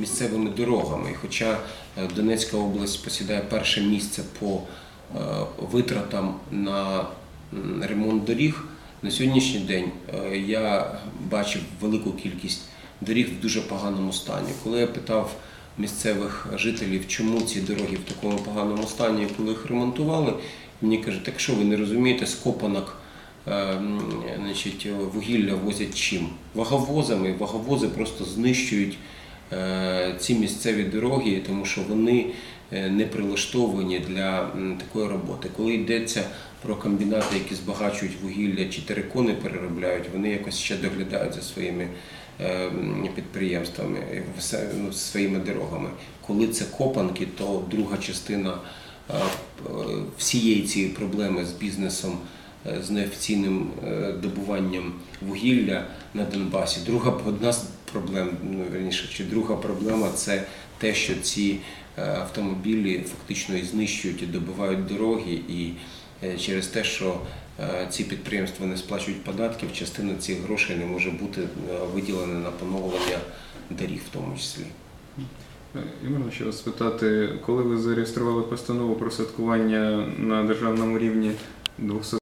місцевими дорогами. І Хоча е, Донецька область посідає перше місце по е, витратам на ремонт доріг, на сьогоднішній день е, я бачив велику кількість доріг в дуже поганому стані. Коли я питав місцевих жителів, чому ці дороги в такому поганому стані, коли їх ремонтували, мені кажуть, так що ви не розумієте, з копанок е, значить, вугілля возять чим? Ваговозами. Ваговози просто знищують ці місцеві дороги, тому що вони е, не прилаштовані для такої роботи. Коли йдеться про комбінати, які збагачують вугілля чи терикони переробляють, вони якось ще доглядають за своїми е, підприємствами, е, ну, своїми дорогами. Коли це копанки, то друга частина е, е, всієї цієї проблеми з бізнесом, е, з неофіційним е, добуванням вугілля на Донбасі. Друга одна з проблем, ну верніше, чи друга проблема це те, що ці е, автомобілі фактично і знищують і добивають дороги, і е, через те, що е, ці підприємства не сплачують податків, частина цих грошей не може бути е, виділена на поновлення доріг в тому числі. І можна ще вас спитати, коли ви зареєстрували постанову про святкування на державному рівні 200